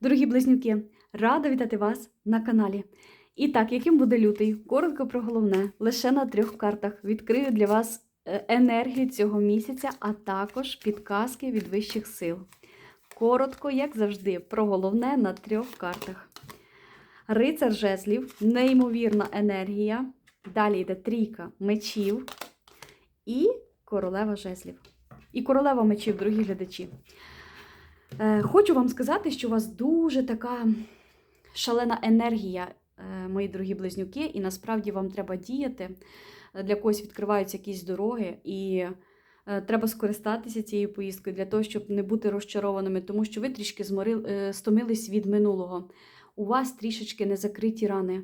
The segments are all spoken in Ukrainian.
Дорогі близнюки, рада вітати вас на каналі. І так, яким буде лютий? Коротко про головне, лише на трьох картах відкрию для вас е, енергію цього місяця, а також підказки від вищих сил. Коротко, як завжди, про головне на трьох картах. Рицар жезлів, неймовірна енергія. Далі йде трійка мечів і королева жезлів. І королева мечів, дорогі глядачі. Е, Хочу вам сказати, що у вас дуже така шалена енергія, е, мої дорогі близнюки, і насправді вам треба діяти. Для когось відкриваються якісь дороги, і е, треба скористатися цією поїздкою для того, щоб не бути розчарованими, тому що ви трішки зморили, стомились від минулого. У вас трішечки незакриті рани.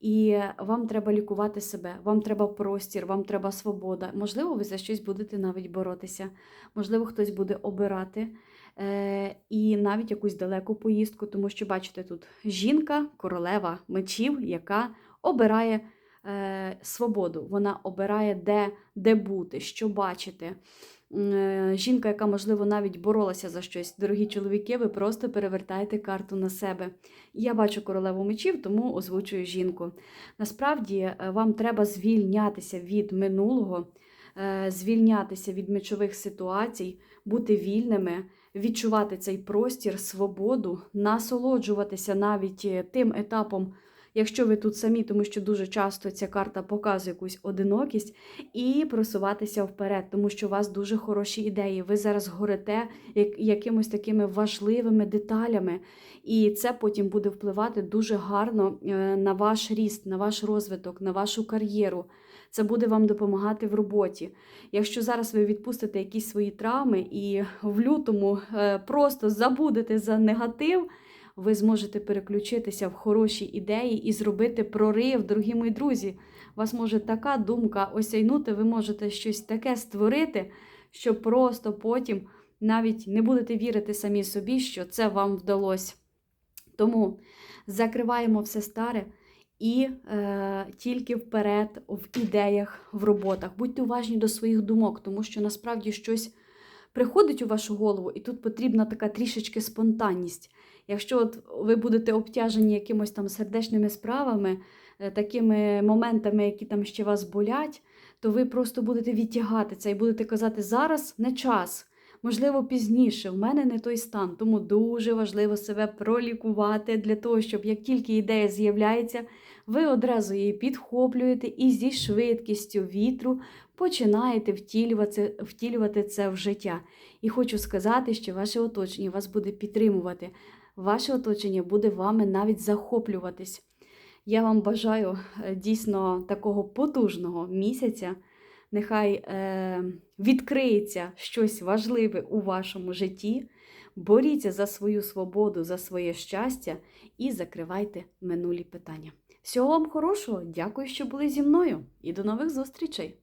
І вам треба лікувати себе, вам треба простір, вам треба свобода. Можливо, ви за щось будете навіть боротися. Можливо, хтось буде обирати е, і навіть якусь далеку поїздку, тому що, бачите, тут жінка, королева мечів, яка обирає е, свободу. Вона обирає, де, де бути, що бачити. Е, Жінка, яка, можливо, навіть боролася за щось. Дорогі чоловіки, ви просто перевертаєте карту на себе. Я бачу королеву мечів, тому озвучую жінку. Насправді, е, вам треба звільнятися від минулого, е, звільнятися від мечових ситуацій, бути вільними, відчувати цей простір, свободу, насолоджуватися навіть тим етапом, якщо ви тут самі, тому що дуже часто ця карта показує якусь одинокість, і просуватися вперед, тому що у вас дуже хороші ідеї. Ви зараз горите як- якимось такими важливими деталями, і це потім буде впливати дуже гарно е, на ваш ріст, на ваш розвиток, на вашу кар'єру. Це буде вам допомагати в роботі. Якщо зараз ви відпустите якісь свої травми і в лютому е, просто забудете за негатив, ви зможете переключитися в хороші ідеї і зробити прорив, дорогі мої друзі. Вас може така думка осяйнути, ви можете щось таке створити, що просто потім навіть не будете вірити самі собі, що це вам вдалося. Тому закриваємо все старе і е, тільки вперед в ідеях, в роботах. Будьте уважні до своїх думок, тому що насправді щось приходить у вашу голову, і тут потрібна така трішечки спонтанність. Якщо от ви будете обтяжені якимось там сердечними справами, е, такими моментами, які там ще вас болять, то ви просто будете відтягати це і будете казати, зараз не час. Можливо, пізніше, в мене не той стан, тому дуже важливо себе пролікувати для того, щоб як тільки ідея з'являється, ви одразу її підхоплюєте і зі швидкістю вітру починаєте втілювати, втілювати це в життя. І хочу сказати, що ваше оточення вас буде підтримувати, ваше оточення буде вами навіть захоплюватись. Я вам бажаю е, дійсно такого потужного місяця. Нехай е, відкриється щось важливе у вашому житті. Боріться за свою свободу, за своє щастя і закривайте минулі питання. Всього вам хорошого, дякую, що були зі мною, і до нових зустрічей!